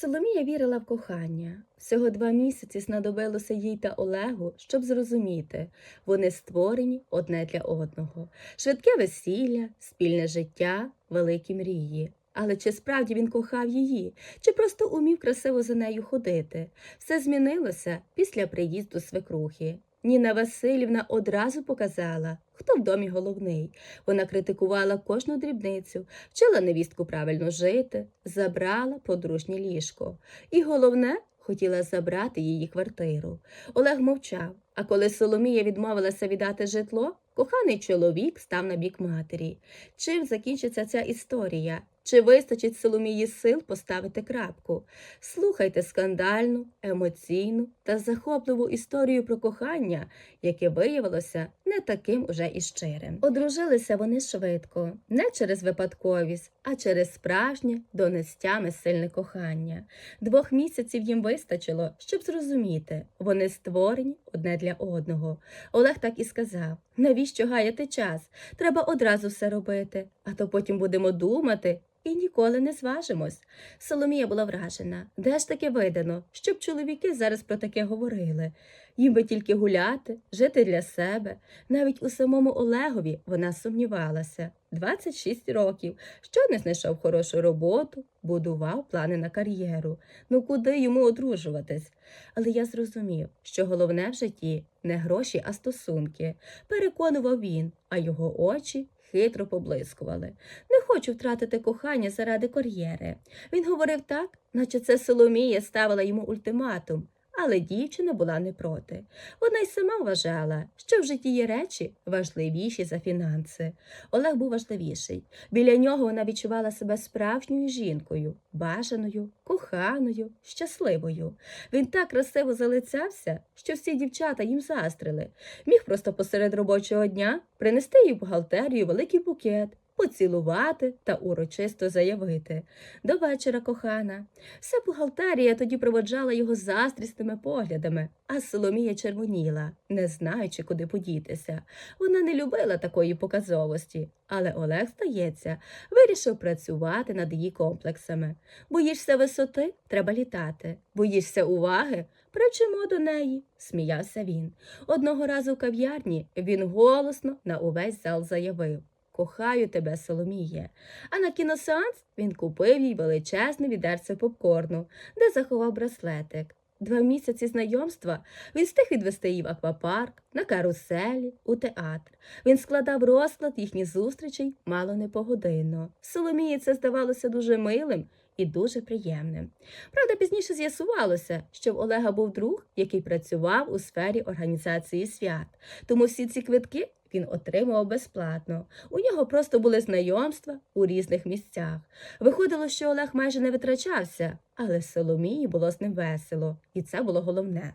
Соломія вірила в кохання. Всього два місяці знадобилося їй та Олегу, щоб зрозуміти, вони створені одне для одного. Швидке весілля, спільне життя, великі мрії. Але чи справді він кохав її, чи просто умів красиво за нею ходити? Все змінилося після приїзду свекрухи. Ніна Васильівна одразу показала, хто в домі головний. Вона критикувала кожну дрібницю, вчила невістку правильно жити, забрала подружнє ліжко. І головне, хотіла забрати її квартиру. Олег мовчав, а коли Соломія відмовилася віддати житло, коханий чоловік став на бік матері. Чим закінчиться ця історія? Чи вистачить Соломії сил поставити крапку? Слухайте скандальну, емоційну та захопливу історію про кохання, яке виявилося не таким уже і щирим. Одружилися вони швидко, не через випадковість, а через справжнє донестями сильне кохання. Двох місяців їм вистачило, щоб зрозуміти, вони створені одне для одного. Олег так і сказав: навіщо гаяти час? Треба одразу все робити, а то потім будемо думати. І ніколи не зважимось. Соломія була вражена. Де ж таке видано, щоб чоловіки зараз про таке говорили? Їм би тільки гуляти, жити для себе. Навіть у самому Олегові вона сумнівалася. 26 років, що не знайшов хорошу роботу, будував плани на кар'єру. Ну куди йому одружуватись? Але я зрозумів, що головне в житті не гроші, а стосунки. Переконував він, а його очі хитро поблискували. Не хочу втратити кохання заради кар'єри. Він говорив так, наче це Соломія ставила йому ультиматум. Але дівчина була не проти. Вона й сама вважала, що в житті є речі важливіші за фінанси. Олег був важливіший. Біля нього вона відчувала себе справжньою жінкою, бажаною, коханою, щасливою. Він так красиво залицявся, що всі дівчата їм заздрили. Міг просто посеред робочого дня принести їй в бухгалтерію великий букет, поцілувати та урочисто заявити До вечора, кохана. Вся бухгалтерія тоді проводжала його заздрісними поглядами, а Соломія червоніла, не знаючи, куди подітися. Вона не любила такої показовості, але Олег, здається, вирішив працювати над її комплексами. Боїшся висоти, треба літати. Боїшся уваги, привчимо до неї, сміявся він. Одного разу в кав'ярні він голосно на увесь зал заявив. Кохаю тебе, Соломіє. А на кіносеанс він купив їй величезне відерце попкорну, де заховав браслетик. Два місяці знайомства він встиг відвести її в аквапарк, на каруселі, у театр. Він складав розклад їхніх зустрічей мало не погодинно. Соломії це здавалося дуже милим і дуже приємним. Правда, пізніше з'ясувалося, що в Олега був друг, який працював у сфері організації свят. Тому всі ці квитки він отримував безплатно. У нього просто були знайомства у різних місцях. Виходило, що Олег майже не витрачався, але Соломії було з ним весело, і це було головне.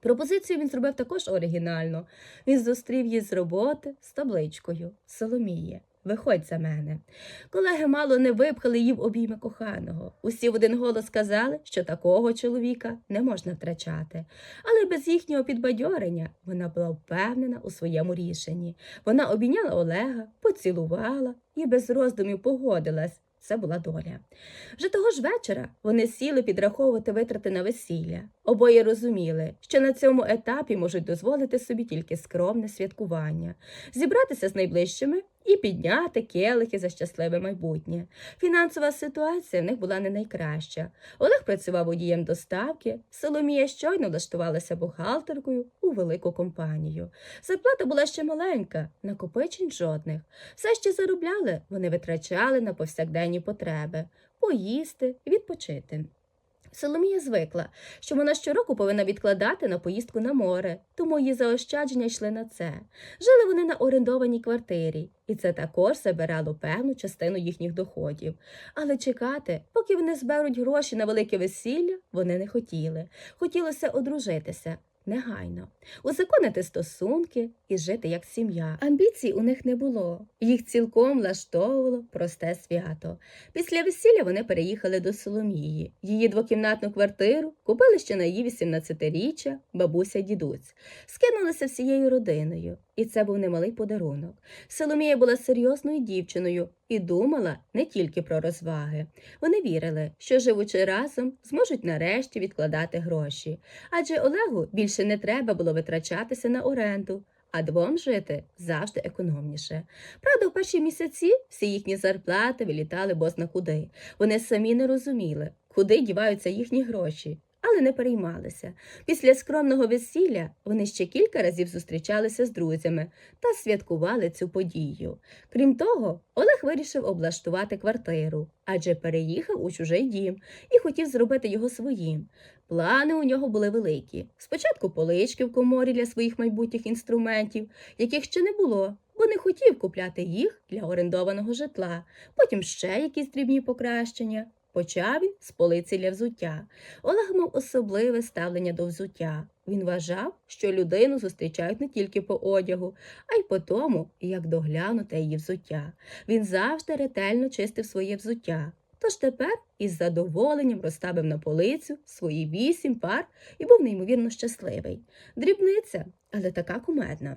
Пропозицію він зробив також оригінально. Він зустрів її з роботи з табличкою Соломіє. Виходь за мене. Колеги мало не випхали її в обійми коханого. Усі в один голос сказали, що такого чоловіка не можна втрачати. Але без їхнього підбадьорення вона була впевнена у своєму рішенні. Вона обійняла Олега, поцілувала і без роздумів погодилась. Це була доля. Вже того ж вечора вони сіли підраховувати витрати на весілля. Обоє розуміли, що на цьому етапі можуть дозволити собі тільки скромне святкування, зібратися з найближчими і підняти келихи за щасливе майбутнє. Фінансова ситуація в них була не найкраща. Олег працював водієм доставки, Соломія щойно влаштувалася бухгалтеркою у велику компанію. Зарплата була ще маленька, накопичень жодних. Все, що заробляли, вони витрачали на повсякденні потреби поїсти, відпочити. Соломія звикла, що вона щороку повинна відкладати на поїздку на море, тому її заощадження йшли на це. Жили вони на орендованій квартирі, і це також забирало певну частину їхніх доходів. Але чекати, поки вони зберуть гроші на велике весілля, вони не хотіли. Хотілося одружитися. Негайно, узаконити стосунки і жити як сім'я. Амбіцій у них не було. Їх цілком влаштовувало просте свято. Після весілля вони переїхали до Соломії. Її двокімнатну квартиру купили ще на її 18-річчя бабуся дідусь. Скинулися всією родиною. І це був немалий подарунок. Соломія була серйозною дівчиною і думала не тільки про розваги. Вони вірили, що живучи разом, зможуть нарешті відкладати гроші. Адже Олегу більше не треба було витрачатися на оренду, а двом жити завжди економніше. Правда, в перші місяці всі їхні зарплати вилітали бозна куди. Вони самі не розуміли, куди діваються їхні гроші. Але не переймалися. Після скромного весілля вони ще кілька разів зустрічалися з друзями та святкували цю подію. Крім того, Олег вирішив облаштувати квартиру, адже переїхав у чужий дім і хотів зробити його своїм. Плани у нього були великі. Спочатку полички в коморі для своїх майбутніх інструментів, яких ще не було, бо не хотів купляти їх для орендованого житла, потім ще якісь дрібні покращення. Почав він з полиці для взуття. Олег мав особливе ставлення до взуття. Він вважав, що людину зустрічають не тільки по одягу, а й по тому, як доглянуте її взуття. Він завжди ретельно чистив своє взуття. Тож тепер із задоволенням розставив на полицю свої вісім пар і був неймовірно щасливий. Дрібниця, але така кумедна.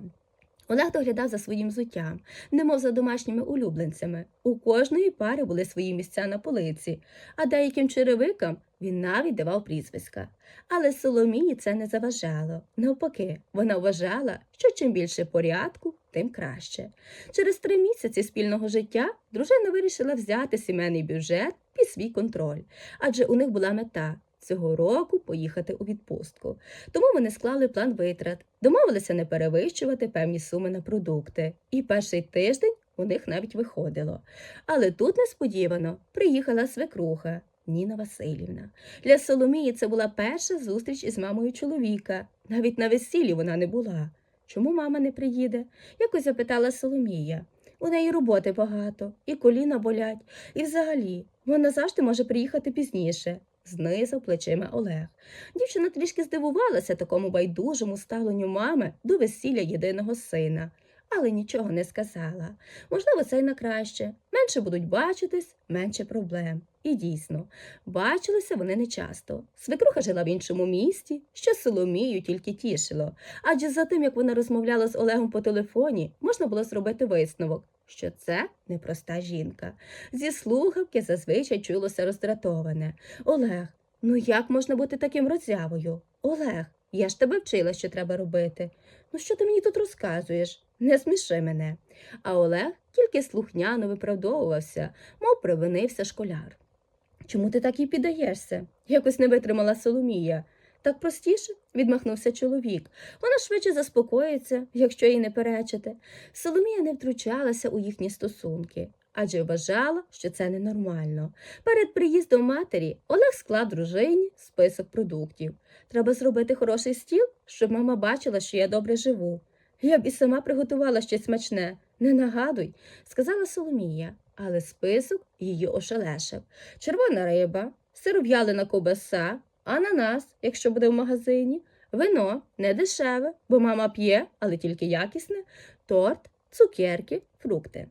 Олег доглядав за своїм взуттям, немов за домашніми улюбленцями. У кожної пари були свої місця на полиці, а деяким черевикам він навіть давав прізвиська. Але Соломії це не заважало. Навпаки, вона вважала, що чим більше порядку, тим краще. Через три місяці спільного життя дружина вирішила взяти сімейний бюджет під свій контроль, адже у них була мета. Цього року поїхати у відпустку. Тому вони склали план витрат, домовилися не перевищувати певні суми на продукти. І перший тиждень у них навіть виходило. Але тут несподівано приїхала свекруха Ніна Васильівна. Для Соломії це була перша зустріч із мамою чоловіка. Навіть на весіллі вона не була. Чому мама не приїде? Якось запитала Соломія. У неї роботи багато, і коліна болять, і взагалі вона завжди може приїхати пізніше. Знизав плечима Олег. Дівчина трішки здивувалася такому байдужому ставленню мами до весілля єдиного сина, але нічого не сказала. Можливо, це й на краще. Менше будуть бачитись, менше проблем. І дійсно, бачилися вони нечасто. Свекруха жила в іншому місті, що Соломію тільки тішило. Адже за тим, як вона розмовляла з Олегом по телефоні, можна було зробити висновок, що це непроста жінка. Зі слухавки зазвичай чулося роздратоване. Олег, ну як можна бути таким роззявою? Олег, я ж тебе вчила, що треба робити. Ну що ти мені тут розказуєш? Не сміши мене. А Олег тільки слухняно виправдовувався, мов привинився школяр. Чому ти так і піддаєшся? Якось не витримала Соломія. Так простіше, відмахнувся чоловік. Вона швидше заспокоїться, якщо їй не перечити. Соломія не втручалася у їхні стосунки, адже вважала, що це ненормально. Перед приїздом матері Олег склав дружині список продуктів. Треба зробити хороший стіл, щоб мама бачила, що я добре живу. Я б і сама приготувала щось смачне. Не нагадуй, сказала Соломія, але список її ошелешив. Червона риба, сиров'ялина ковбаса, ананас, якщо буде в магазині, вино не дешеве, бо мама п'є, але тільки якісне, торт, цукерки, фрукти.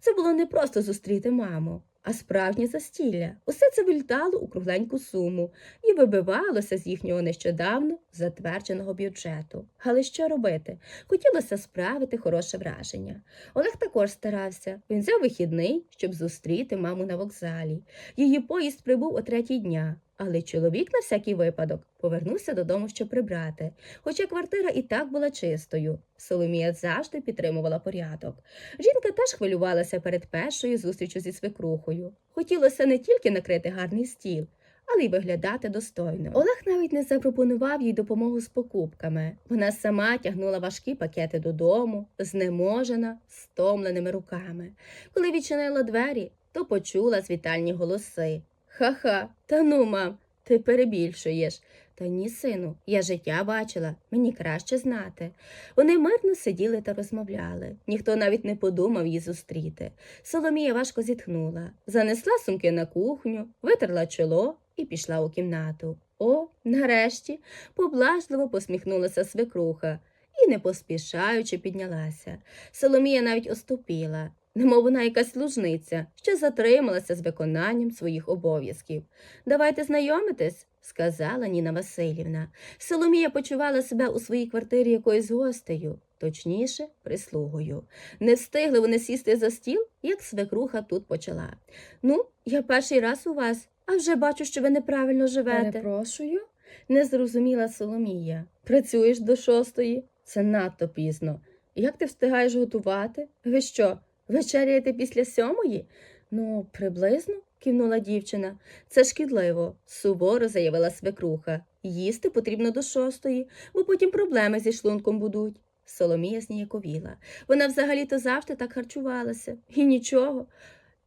Це було не просто зустріти маму, а справжнє застілля. Усе це вилітало у кругленьку суму і вибивалося з їхнього нещодавно затвердженого бюджету. Але що робити? Хотілося справити хороше враження. Олег також старався. Він взяв вихідний, щоб зустріти маму на вокзалі. Її поїзд прибув о третій дня. Але чоловік на всякий випадок повернувся додому, щоб прибрати. Хоча квартира і так була чистою. Соломія завжди підтримувала порядок. Жінка теж хвилювалася перед першою зустрічю зі свекрухою. Хотілося не тільки накрити гарний стіл, але й виглядати достойно. Олег навіть не запропонував їй допомогу з покупками. Вона сама тягнула важкі пакети додому, знеможена, стомленими руками. Коли відчинила двері, то почула з вітальні голоси. Ха-ха, та ну, мам, ти перебільшуєш. Та ні, сину, я життя бачила, мені краще знати. Вони мирно сиділи та розмовляли. Ніхто навіть не подумав її зустріти. Соломія важко зітхнула, занесла сумки на кухню, витерла чоло і пішла у кімнату. О, нарешті, поблажливо посміхнулася свекруха і, не поспішаючи, піднялася. Соломія навіть оступіла, немов вона якась служниця, що затрималася з виконанням своїх обов'язків. Давайте знайомитись, сказала Ніна Васильівна. Соломія почувала себе у своїй квартирі якоюсь гостею. точніше, прислугою. Не встигли вони сісти за стіл, як свекруха тут почала. Ну, я перший раз у вас, а вже бачу, що ви неправильно живете. Перепрошую. Не зрозуміла Соломія. Працюєш до шостої? Це надто пізно. Як ти встигаєш готувати? Ви що, вечеряєте після сьомої? Ну, приблизно, кивнула дівчина. Це шкідливо, суворо заявила свекруха. Їсти потрібно до шостої, бо потім проблеми зі шлунком будуть. Соломія зніяковіла. Вона взагалі-то завжди так харчувалася. І нічого.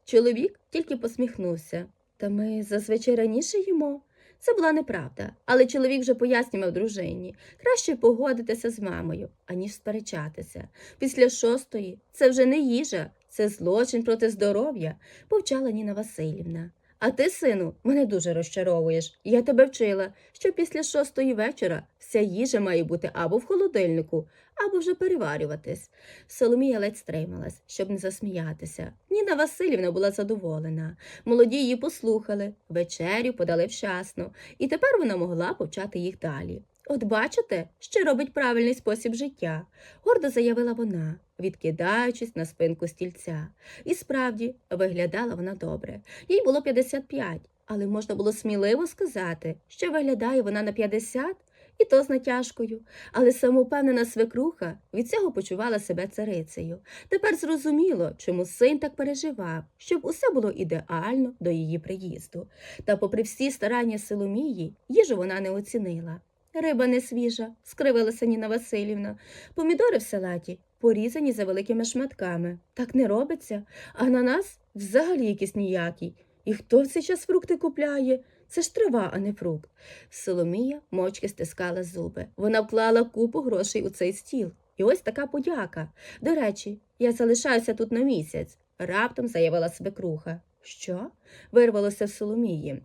Чоловік тільки посміхнувся. Та ми зазвичай раніше їмо. Це була неправда, але чоловік вже пояснював дружині. Краще погодитися з мамою, аніж сперечатися. Після шостої це вже не їжа, це злочин проти здоров'я, повчала Ніна Васильівна. А ти, сину, мене дуже розчаровуєш. Я тебе вчила, що після шостої вечора вся їжа має бути або в холодильнику, або вже переварюватись. Соломія ледь стрималась, щоб не засміятися. Ніна Васильівна була задоволена. Молоді її послухали, вечерю подали вчасно, і тепер вона могла повчати їх далі. От бачите, що робить правильний спосіб життя, гордо заявила вона, відкидаючись на спинку стільця. І справді виглядала вона добре. Їй було 55, але можна було сміливо сказати, що виглядає вона на 50, і то з натяжкою. Але самовпевнена свекруха від цього почувала себе царицею. Тепер зрозуміло, чому син так переживав, щоб усе було ідеально до її приїзду. Та, попри всі старання Соломії, їжу вона не оцінила. Риба не свіжа, скривилася Ніна Васильівна. Помідори в салаті порізані за великими шматками. Так не робиться, а на нас взагалі якийсь ніякий. І хто в цей час фрукти купляє? Це ж трава, а не фрукт. Соломія мовчки стискала зуби. Вона вклала купу грошей у цей стіл. І ось така подяка. До речі, я залишаюся тут на місяць, раптом заявила свекруха. Що? вирвалося в Соломії.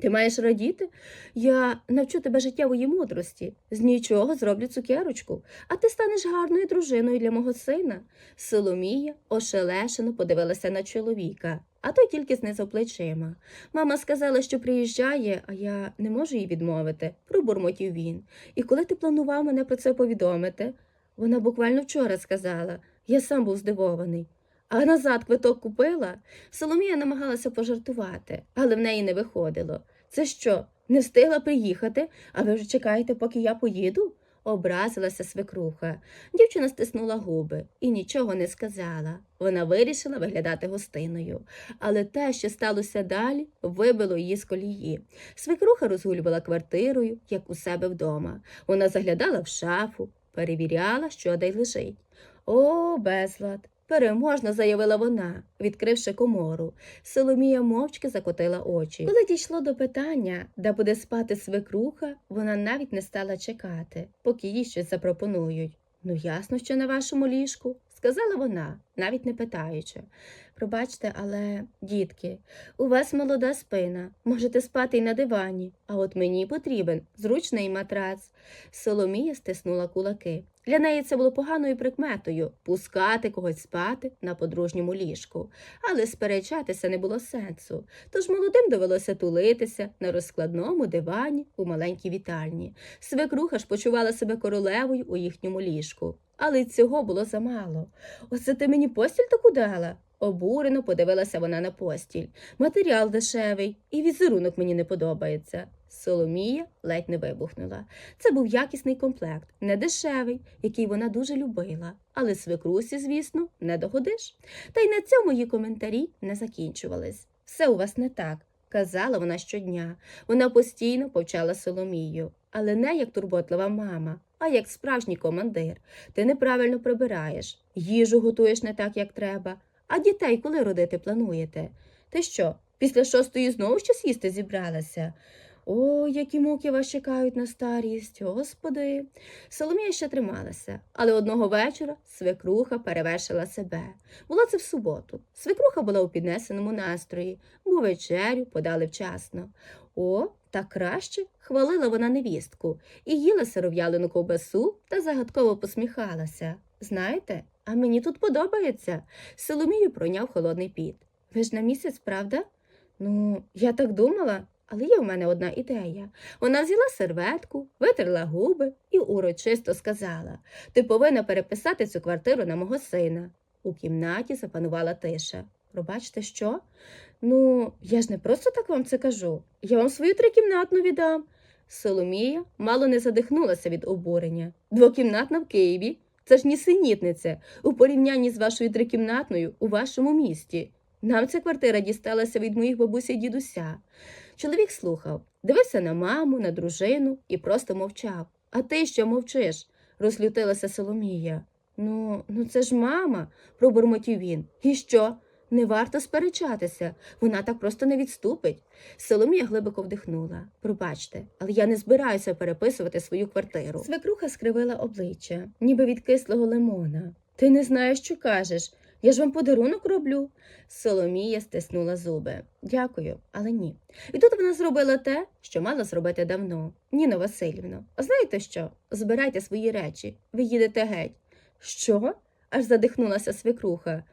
Ти маєш радіти? Я навчу тебе життєвої мудрості. З нічого зроблю цукерочку, а ти станеш гарною дружиною для мого сина. Соломія ошелешено подивилася на чоловіка, а той тільки знизав плечима. Мама сказала, що приїжджає, а я не можу їй відмовити, пробурмотів він. І коли ти планував мене про це повідомити? Вона буквально вчора сказала. Я сам був здивований. А назад квиток купила? Соломія намагалася пожартувати, але в неї не виходило. Це що, не встигла приїхати, а ви вже чекаєте, поки я поїду? Образилася свекруха. Дівчина стиснула губи і нічого не сказала. Вона вирішила виглядати гостиною. Але те, що сталося далі, вибило її з колії. Свекруха розгулювала квартирою, як у себе вдома. Вона заглядала в шафу, перевіряла, що де лежить. О, безлад! Переможно, заявила вона, відкривши комору. Соломія мовчки закотила очі. Коли дійшло до питання, де буде спати свекруха, вона навіть не стала чекати, поки їй щось запропонують. Ну, ясно, що на вашому ліжку, сказала вона, навіть не питаючи. Пробачте, але, дітки, у вас молода спина, можете спати й на дивані, а от мені потрібен зручний матрац. Соломія стиснула кулаки. Для неї це було поганою прикметою пускати когось спати на подружньому ліжку, але сперечатися не було сенсу. Тож молодим довелося тулитися на розкладному дивані у маленькій вітальні. Свекруха ж почувала себе королевою у їхньому ліжку. Але й цього було замало. Оце ти мені постіль таку дала? Обурено подивилася вона на постіль. Матеріал дешевий, і візерунок мені не подобається. Соломія ледь не вибухнула. Це був якісний комплект, не дешевий, який вона дуже любила. Але свекрусі, звісно, не догодиш. Та й на цьому її коментарі не закінчувались. Все у вас не так, казала вона щодня. Вона постійно повчала Соломію, але не як турботлива мама, а як справжній командир. Ти неправильно прибираєш, їжу готуєш не так, як треба. А дітей коли родити плануєте? Ти що, після шостої знову щось їсти зібралася? О, які муки вас чекають на старість, господи. Соломія ще трималася, але одного вечора свекруха перевершила себе. Було це в суботу. Свекруха була у піднесеному настрої, бо вечерю подали вчасно. О, так краще, хвалила вона невістку і їла сиров'ялену ковбасу та загадково посміхалася. Знаєте, а мені тут подобається. Соломію пройняв холодний піт. Ви ж на місяць, правда? Ну, я так думала, Але є в мене одна ідея. Вона взяла серветку, витерла губи і урочисто сказала: Ти повинна переписати цю квартиру на мого сина. У кімнаті запанувала тиша. Пробачте, що? Ну, я ж не просто так вам це кажу. Я вам свою трикімнатну віддам. Соломія мало не задихнулася від обурення. Двокімнатна в Києві. Це ж нісенітниця у порівнянні з вашою трикімнатною у вашому місті. Нам ця квартира дісталася від моїх бабуся і дідуся. Чоловік слухав, дивився на маму, на дружину і просто мовчав. А ти що мовчиш? розлютилася Соломія. Ну, ну це ж мама, пробурмотів він. І що? Не варто сперечатися, вона так просто не відступить. Соломія глибоко вдихнула. Пробачте, але я не збираюся переписувати свою квартиру. Свекруха скривила обличчя, ніби від кислого лимона. Ти не знаєш, що кажеш. Я ж вам подарунок роблю. Соломія стиснула зуби. Дякую, але ні. І тут вона зробила те, що мала зробити давно. Ніно Васильівно, а знаєте що? Збирайте свої речі, ви їдете геть. Що? аж задихнулася свекруха.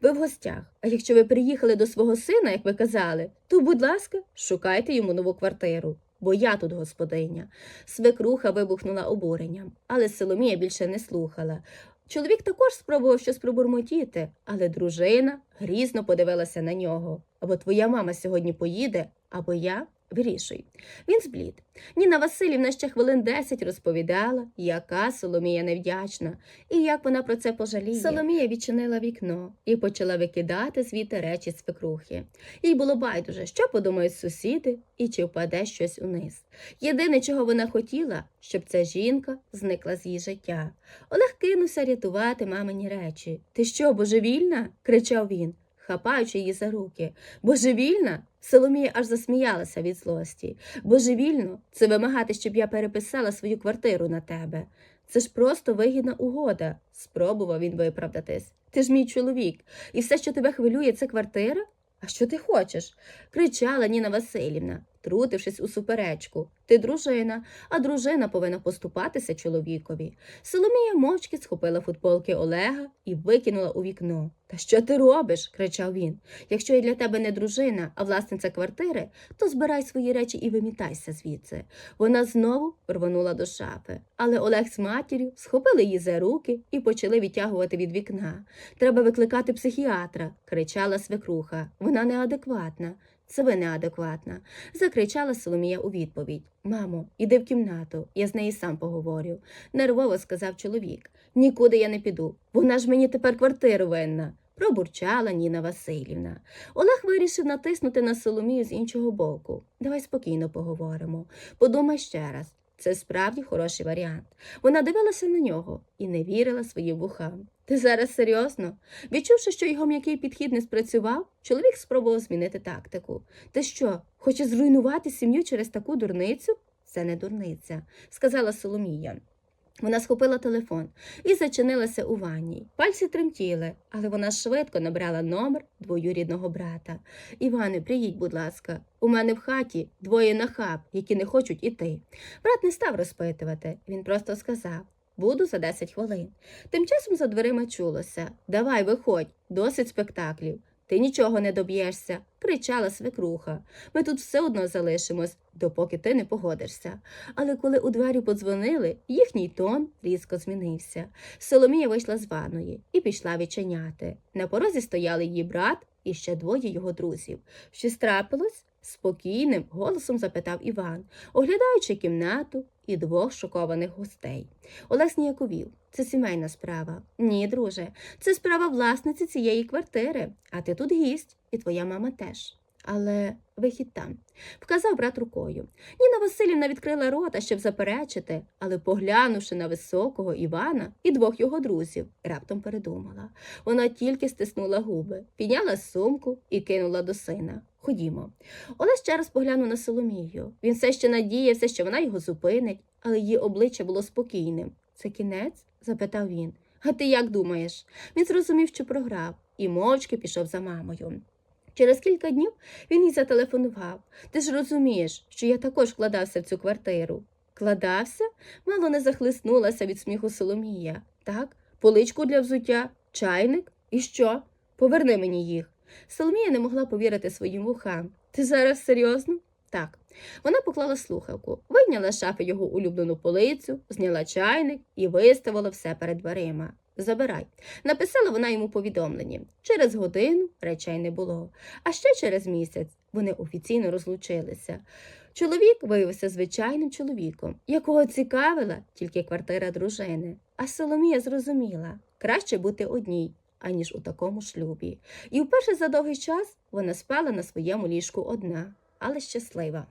Ви в гостях, а якщо ви приїхали до свого сина, як ви казали, то, будь ласка, шукайте йому нову квартиру, бо я тут господиня. Свекруха вибухнула обуренням, але Соломія більше не слухала. Чоловік також спробував щось пробурмотіти, але дружина грізно подивилася на нього. Або твоя мама сьогодні поїде, або я вирішуй. Він зблід. Ніна Васильівна ще хвилин десять розповідала, яка Соломія невдячна, і як вона про це пожаліє. Соломія відчинила вікно і почала викидати звідти речі свекрухи. Їй було байдуже, що подумають сусіди і чи впаде щось униз. Єдине, чого вона хотіла, щоб ця жінка зникла з її життя. Олег кинувся рятувати мамині речі. Ти що, божевільна? кричав він, хапаючи її за руки. Божевільна? Соломія аж засміялася від злості. Божевільно це вимагати, щоб я переписала свою квартиру на тебе. Це ж просто вигідна угода, спробував він виправдатись. Ти ж мій чоловік, і все, що тебе хвилює, це квартира? А що ти хочеш? кричала Ніна Васильівна, трутившись у суперечку. Ти дружина, а дружина повинна поступатися чоловікові. Соломія мовчки схопила футболки Олега і викинула у вікно. Та що ти робиш? кричав він. Якщо я для тебе не дружина, а власниця квартири, то збирай свої речі і вимітайся звідси. Вона знову рвонула до шафи, але Олег з матір'ю схопили її за руки і почали відтягувати від вікна. Треба викликати психіатра, кричала свекруха. Вона неадекватна. Ви неадекватна, закричала Соломія у відповідь. Мамо, іди в кімнату, я з нею сам поговорю, нервово сказав чоловік. Нікуди я не піду. Вона ж мені тепер квартиру винна. Пробурчала Ніна Васильівна. Олег вирішив натиснути на Соломію з іншого боку. Давай спокійно поговоримо. Подумай ще раз. Це справді хороший варіант. Вона дивилася на нього і не вірила своїм вухам. Ти зараз серйозно? Відчувши, що його м'який підхід не спрацював, чоловік спробував змінити тактику. Ти що, хоче зруйнувати сім'ю через таку дурницю? Це не дурниця, сказала Соломія. Вона схопила телефон і зачинилася у ванні. Пальці тремтіли, але вона швидко набрала номер двоюрідного брата. Іване, приїдь, будь ласка, у мене в хаті двоє нахаб, які не хочуть іти. Брат не став розпитувати, він просто сказав Буду за 10 хвилин. Тим часом за дверима чулося Давай, виходь, досить спектаклів. Ти нічого не доб'єшся, кричала свекруха. Ми тут все одно залишимось, допоки ти не погодишся. Але коли у двері подзвонили, їхній тон різко змінився. Соломія вийшла з ванної і пішла відчиняти. На порозі стояли її брат і ще двоє його друзів. Щось трапилось? Спокійним голосом запитав Іван, оглядаючи кімнату і двох шокованих гостей. Олег ніяковів. Це сімейна справа. Ні, друже, це справа власниці цієї квартири, а ти тут гість, і твоя мама теж. Але вихід там, вказав брат рукою. Ніна Васильівна відкрила рота, щоб заперечити, але, поглянувши на високого Івана і двох його друзів, раптом передумала. Вона тільки стиснула губи, підняла сумку і кинула до сина. Ходімо. Олег ще раз поглянув на Соломію. Він все ще надіявся, що вона його зупинить, але її обличчя було спокійним. Це кінець? запитав він. А ти як думаєш? Він зрозумів, що програв, і мовчки пішов за мамою. Через кілька днів він їй зателефонував. Ти ж розумієш, що я також вкладався в цю квартиру. Вкладався? Мало не захлиснулася від сміху Соломія. Так, поличку для взуття, чайник? І що? Поверни мені їх. Соломія не могла повірити своїм вухам. Ти зараз серйозно? Так, вона поклала слухавку, вийняла з шафи його улюблену полицю, зняла чайник і виставила все перед дверима. Забирай. Написала вона йому повідомлення. Через годину речей не було. А ще через місяць вони офіційно розлучилися. Чоловік виявився звичайним чоловіком, якого цікавила тільки квартира дружини. А Соломія зрозуміла краще бути одній, аніж у такому шлюбі. І вперше за довгий час вона спала на своєму ліжку одна, але щаслива.